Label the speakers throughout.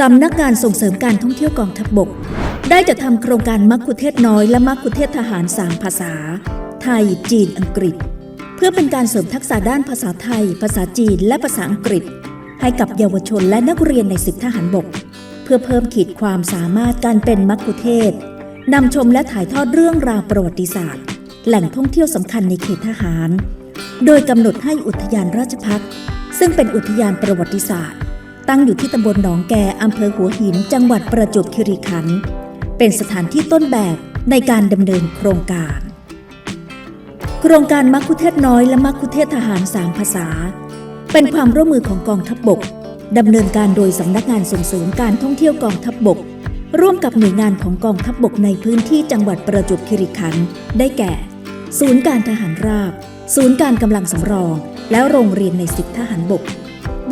Speaker 1: สำนักงานส่งเสริมการท่องเที่ยวกองทัพบกได้จัดทำโครงการมักคุเทศน้อยและมักคุเทศทหารสามภาษา ไทย จีน อังกฤษ เพื่อเป็นการเสริมทักษะด้านภาษาไทย ภาษาจีน และภาษาอังกฤษ ให้กับเยาวชนและนักเรียนในสิบทหารบก เพื่อเพิ่มขีดความสามารถการเป็นมักคุเทศก์นำชมและถ่ายทอดเรื่องราวประวัติศาสตร์ แหล่งท่องเที่ยวสำคัญในเขตทหาร โดยกำหนดให้อุทยานราชพักษ์ซึ่งเป็นอุทยานประวัติศาสตร์ ตั้งอยู่ที่ตำบลหนองแกอำเภอหัวหิน จังหวัดประจวบคีรีขันธ์เป็นสถานที่ต้นแบบในการดำเนินโครงการ โครงการมักคุเทศน้อยและมักคุเทศทหารสามภาษา เป็นความร่วมมือของกองทัพบบกดำเนินการโดยสำนักงานส่งเสริมการท่องเที่ยวกองทัพบบก ร่วมกับหน่วยงานของกองทัพบบกในพื้นที่จังหวัดประจวบคีรีขันธ์ได้แก่ ศูนย์การทหารราบ ศูนย์การกำลังสำรอง และโรงเรียนในสิบทหารบก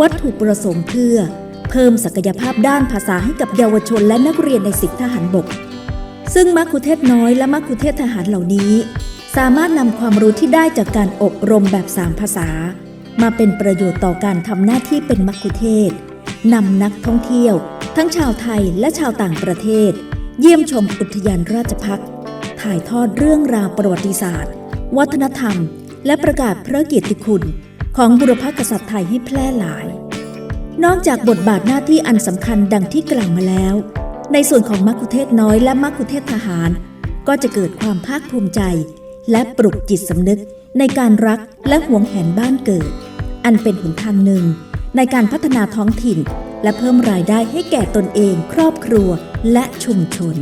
Speaker 1: วัตถุประสงค์เพื่อ เพิ่มศักยภาพด้านภาษาให้กับเยาวชนและนักเรียนในสิบทหารบก ซึ่งมักคุเทศน้อยและมักคุเทศทหารเหล่านี้ สามารถนำความรู้ที่ได้จากการอบรมแบบสามภาษา มาเป็นประโยชน์ต่อการทำหน้าที่เป็นมักคุเทศก์นำนักท่องเที่ยว ทั้งชาวไทยและชาวต่างประเทศ เยี่ยมชมอุทยานราชพักษ์ถ่ายทอดเรื่องราวประวัติศาสตร์ วัฒนธรรม และประกาศพระเกียรติคุณ ของบุรพกษัตริย์ไทยให้แพร่หลาย นอกจากบทบาทหน้าที่อันสำคัญดังที่กล่าวมาแล้ว ในส่วนของมักคุเทศน้อยและมักคุเทศทหาร ก็จะเกิดความภาคภูมิใจ และปลุกจิตสำนึกในการรักและหวงแหนบ้านเกิด อันเป็นหนทางหนึ่ง ในการพัฒนาท้องถิ่น และเพิ่มรายได้ให้แก่ตนเอง ครอบครัวและชุมชน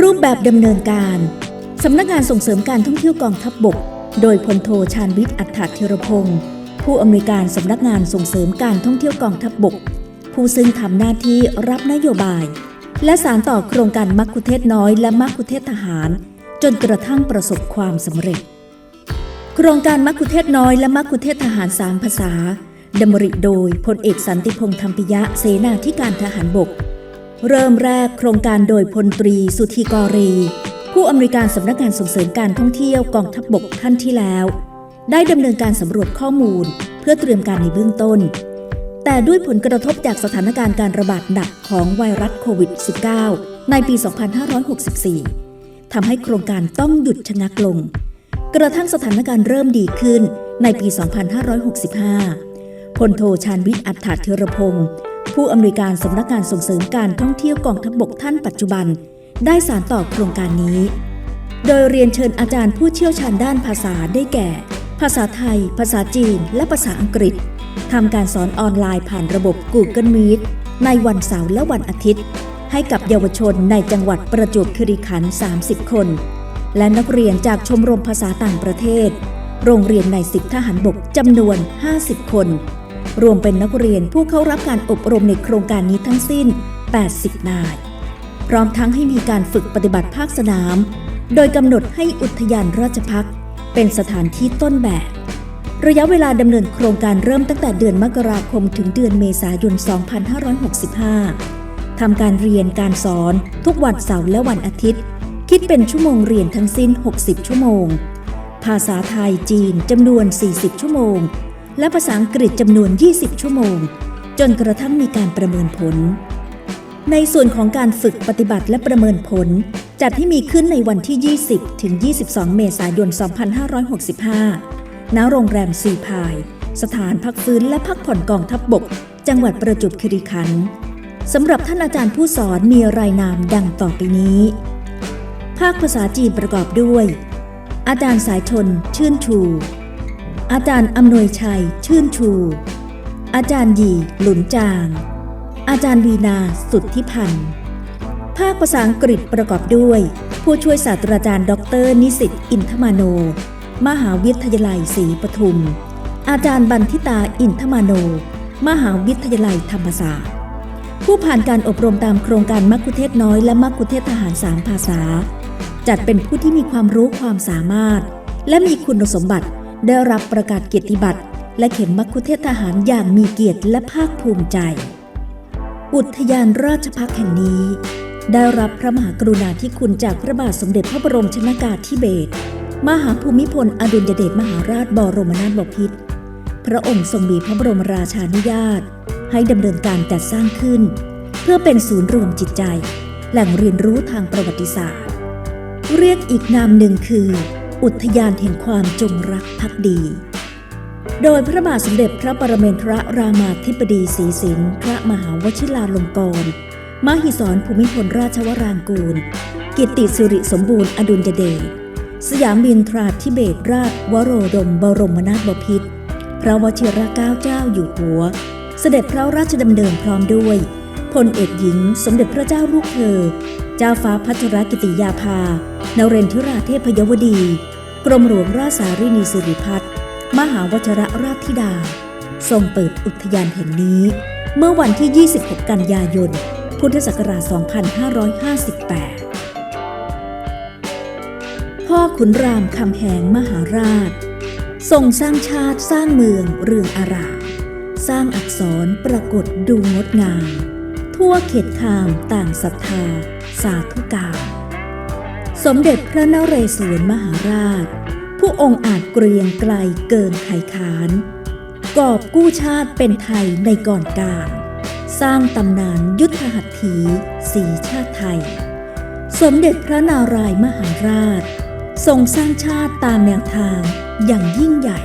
Speaker 1: รูปแบบดำเนินการสำนักงานส่งเสริมการท่องเที่ยวกองทัพบบก โดยพลโทชาญวิทย์อัฏฐธิรพงศ์ผู้อำนวยการสำนักงานส่งเสริมการท่องเที่ยวกองทัพบบก ผู้ซึ่งทำหน้าที่รับนโยบาย และสารต่อโครงการมักคุเทศน้อยและมักคุเทศทหาร จนกระทั่งประสบความสำเร็จ โครงการมักคุเทศน้อยและมักคุเทศทหารสามภาษาดำริโดยพลเอกสันติพงษ์ธรรมปิยะเสนาธิการทหารบก เริ่มแรกโครงการโดยพลตรีสุธีกรี ผู้อำนวยการสำนักงานส่งเสริมการท่องเที่ยวกองทัพบบกท่านที่แล้ว ได้ดำเนินการสำรวจข้อมูล เพื่อเตรียมการในเบื้องต้น แต่ด้วยผลกระทบจากสถานการณ์การระบาดหนักของไวรัสโควิด -19 ในปี 2564 ทำให้โครงการต้องหยุดชะงักลง กระทั่งสถานการณ์เริ่มดีขึ้นในปี 2565 พลโทชาญวิทย์อัฏฐเทรพงศ์ผู้อำนวยการสำนักงานส่งเสริมการท่องเที่ยวกองทัพบกท่านปัจจุบัน ได้สารต่อโครงการนี้ โดยเรียนเชิญอาจารย์ผู้เชี่ยวชาญด้านภาษาได้แก่ ภาษาไทย ภาษาจีน และภาษาอังกฤษทำการสอนออนไลน์ผ่านระบบ Google Meet ในวันเสาร์และวันอาทิตย์ ให้กับเยาวชนในจังหวัดประจวบคีรีขันธ์30 คน และนักเรียนจากชมรมภาษาต่างประเทศ โรงเรียนในสิบทหารบกจำนวน 50 คน รวมเป็นนักเรียนผู้เข้ารับการอบรมในโครงการนี้ทั้งสิ้น 80 นาย พร้อมทั้งให้มีการฝึกปฏิบัติภาคสนาม โดยกำหนดให้อุทยานราชพักษ์เป็นสถานที่ต้นแบบ ระยะเวลาดำเนินโครงการเริ่มตั้งแต่เดือนมกราคมถึงเดือนเมษายน 2565 ทำการเรียนการสอนทุกวันเสาร์และวันอาทิตย์ คิดเป็นชั่วโมงเรียนทั้งสิ้น 60 ชั่วโมง ภาษาไทยจีนจำนวน 40 ชั่วโมง และภาษาอังกฤษจำนวน 20 ชั่วโมง จนกระทั่งมีการประเมินผล ในส่วนของการฝึกปฏิบัติและประเมินผล จัดให้มีขึ้นในวันที่ 20 ถึง 22 เมษายน 2565 ณ โรงแรมซีพาย สถานพักฟื้นและพักผ่อนกองทัพบบก จังหวัดประจวบคีรีขันธ์สำหรับท่านอาจารย์ผู้สอนมีรายนามดังต่อไปนี้ ภาคภาษาจีนประกอบด้วย อาจารย์สายชน ชื่นชู อาจารย์อำนวยชัย ชื่นชู อาจารย์หยีหลุนจาง อาจารย์วีนาสุทธิพันธ์ภาคภาษาอังกฤษประกอบด้วย ผู้ช่วยศาสตราจารย์ดอกเตอรนิสิตอินทมาโน มหาวิทยาลัยศรีปทุม อาจารย์บันทิตาอินทมาโน มหาวิทยาลัยธรรมศาสตร์ ผู้ผ่านการอบรมตามโครงการมักคุเทศน้อยและมักคุเทศทหารสามภาษา จัดเป็นผู้ที่มีความรู้ความสามารถ และมีคุณสมบัติได้รับประกาศเกียรติบัตรและเข็มมักคุเทศทหารอย่างมีเกียรติและภาคภูมิใจ อุทยานราชพักแห่งนี้ ได้รับพระมหากรุณาธิคุณจากพระบาทสมเด็จพระบรมชนากาธิเบศรมหาภูมิพลอดุลยเดชมหาราชบรมนาถบพิตรพระองค์ทรงมีพระบรมราชานุญาต ให้ดำเนินการจัดสร้างขึ้น เพื่อเป็นศูนย์รวมจิตใจ แหล่งเรียนรู้ทางประวัติศาสตร์ เรียกอีกนามหนึ่งคือ อุทยานแห่งความจงรักภักดี โดยพระบาทสมเด็จพระปรเมนทรรามาธิบดีศรีสินพระมหาวชิราลงกรณ์มหิศรภูมิพลราชวรางกูล กิตติสิริสมบูรณ์อดุลยเดชสยามบินทราธิเบศราชวโรดมบรมนาถบพิตรพระวชิรเกล้าเจ้าอยู่หัว เสด็จพระราชดำเนินพร้อมด้วยพลเอกหญิง สมเด็จพระเจ้าลูกเธอ เจ้าฟ้าพัชรกิติยาภานเรนทิราเทพยวดี กรมหลวงราชสารินีสิริพัฒน์ มหาวชรราชธิดา ทรงเปิดอุทยานแห่งนี้ เมื่อวันที่ 26 กันยายน พุทธศักราช 2558 พ่อขุนรามคำแหงมหาราช ทรงสร้างชาติสร้างเมืองเรืองอารามสร้างอักษรปรากฏดูงดงาม ทั่วเขตคามต่างศรัทธา สาธุการ สมเด็จพระนเรศวรมหาราช ผู้องค์อาจเกรียงไกลเกินไขขาน กอบกู้ชาติเป็นไทยในก่อนการสร้างตำนานยุทธหัตถีสีชาติไทย สมเด็จพระนารายมหาราช ทรงสร้างชาติตามแนวทางอย่างยิ่งใหญ่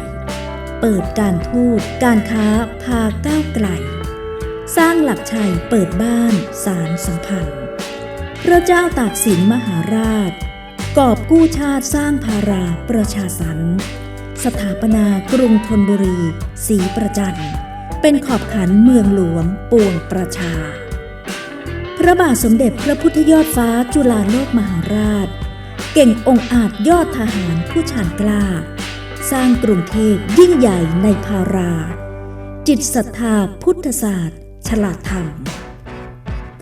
Speaker 1: เปิดการทูตการค้าพาก้าวไกล สร้างหลักชัยเปิดบ้านสารสัมพันธ์ พระเจ้าตากสินมหาราช กอบกู้ชาติสร้างภาราประชาสรรสถาปนากรุงธนบุรีศรีประจันเป็นขอบขันเมืองหลวงปวงประชา พระบาทสมเด็จพระพุทธยอดฟ้าจุฬาโลกมหาราช เก่งองค์อาจยอดทหารผู้ชาญกล้า สร้างกรุงเทพยิ่งใหญ่ในภารา จิตศรัทธาพุทธศาสตร์ ฉลาดธรรม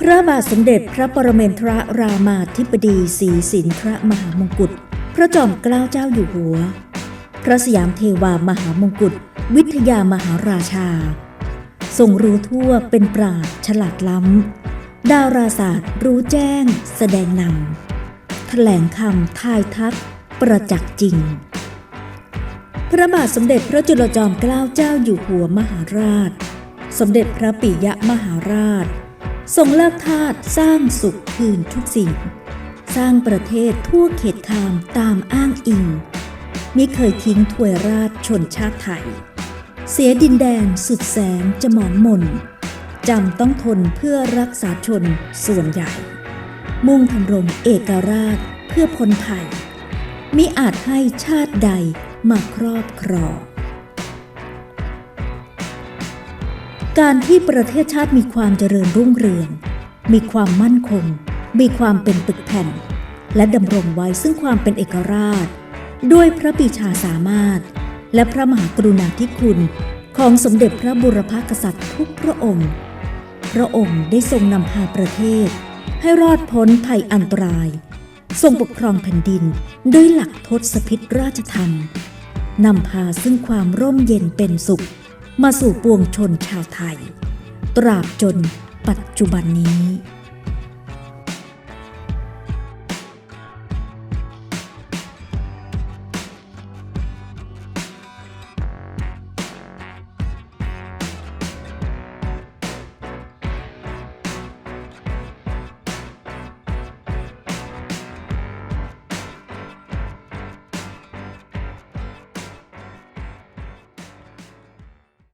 Speaker 1: ระบาทสมเด็จพระปรเมนทรรามาธิบดีศรีสินทรมหามงกุฎ พระจอมเกล้าเจ้าอยู่หัว พระสยามเทวามหามงกุฎ วิทยามหาราชา ทรงรู้ทั่วเป็นปราดฉลาดล้ำ ดาราศาสตร์รู้แจ้ง แสดงนำ แถลงคำทายทัก ประจักษ์จริง พระบาทสมเด็จพระจุลจอมเกล้าเจ้าอยู่หัวมหาราช สมเด็จพระปิยมหาราช ทรงเลิกทาสสร้างสุขคืนทุกสิ่ง สร้างประเทศทั่วเขตคามตามอ้างอิงมิเคยทิ้งถวยราชชนชาติไทย เสียดินแดนสุดแสนจะหมองมนจำต้องทนเพื่อรักษาชนส่วนใหญ่ มุ่งทำรงเอกราชเพื่อพ้นภัยมิอาจให้ชาติใดมาครอบครอง การที่ประเทศชาติมีความเจริญรุ่งเรือง มีความมั่นคง มีความเป็นปึกแผ่น และดำรงไว้ซึ่งความเป็นเอกราช ด้วยพระปีชาสามารถ และพระมหากรุณาธิคุณของสมเด็จพระบุรพกษัตริย์ทุกพระองค์ พระองค์ได้ทรงนำพาประเทศ ให้รอดพ้นภัยอันตราย ทรงปกครองแผ่นดินด้วยหลักทศพิธราชธรรม นำพาซึ่งความร่มเย็นเป็นสุข มาสู่ปวงชนชาวไทย ตราบจนปัจจุบันนี้